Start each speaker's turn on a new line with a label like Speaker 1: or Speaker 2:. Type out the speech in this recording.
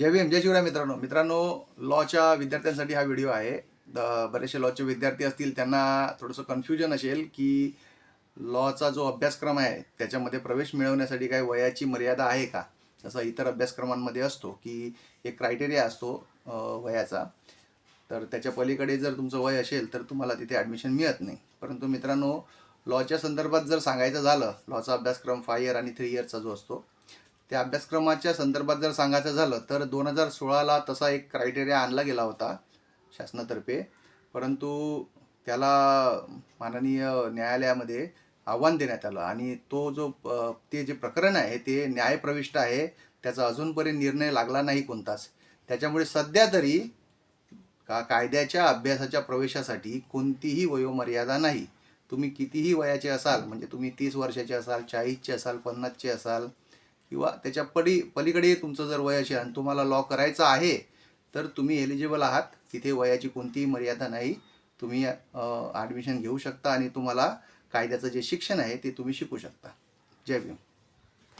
Speaker 1: जय भीम जय शिवराय मित्रांनो. मित्रांनो लॉच्या विद्यार्थ्यांसाठी हा व्हिडिओ आहे. द- बरेचसे लॉचे विद्यार्थी असतील त्यांना थोडंसं कन्फ्युजन असेल की लॉचा जो अभ्यासक्रम आहे त्याच्यामध्ये प्रवेश मिळवण्यासाठी काय वयाची मर्यादा आहे का? जसं इतर अभ्यासक्रमांमध्ये असतो की एक क्रायटेरिया असतो वयाचा. तर त्याच्या पलीकडे जर तुमचं वय असेल तर तुम्हाला तिथे ॲडमिशन मिळत नाही. परंतु मित्रांनो लॉच्या संदर्भात जर सांगायचं झालं लॉचा अभ्यासक्रम फाय इयर आणि थ्री इयरचा जो असतो त्या अभ्यासक्रमाच्या संदर्भात जर सांगायचं झालं तर दोन हजार सोळाला तसा एक क्रायटेरिया आणला गेला होता शासनातर्फे. परंतु त्याला माननीय न्यायालयामध्ये आव्हान देण्यात आलं आणि तो जो ते जे प्रकरण आहे ते न्यायप्रविष्ट आहे त्याचा अजूनपर्यंत निर्णय लागला नाही कोणताच. त्याच्यामुळे सध्या तरी का कायद्याच्या अभ्यासाच्या प्रवेशासाठी कोणतीही वयोमर्यादा नाही. तुम्ही कितीही वयाचे असाल म्हणजे तुम्ही तीस वर्षाचे असाल चाळीसचे असाल पन्नासचे असाल किंवा त्याच्या पडी पलीकडे तुमचं जर वय असेल आणि तुम्हाला लॉ करायचं आहे तर तुम्ही एलिजिबल आहात. तिथे वयाची कोणतीही मर्यादा नाही. तुम्ही ॲडमिशन घेऊ शकता आणि तुम्हाला कायद्याचं जे शिक्षण आहे ते तुम्ही शिकू शकता. जय भीम.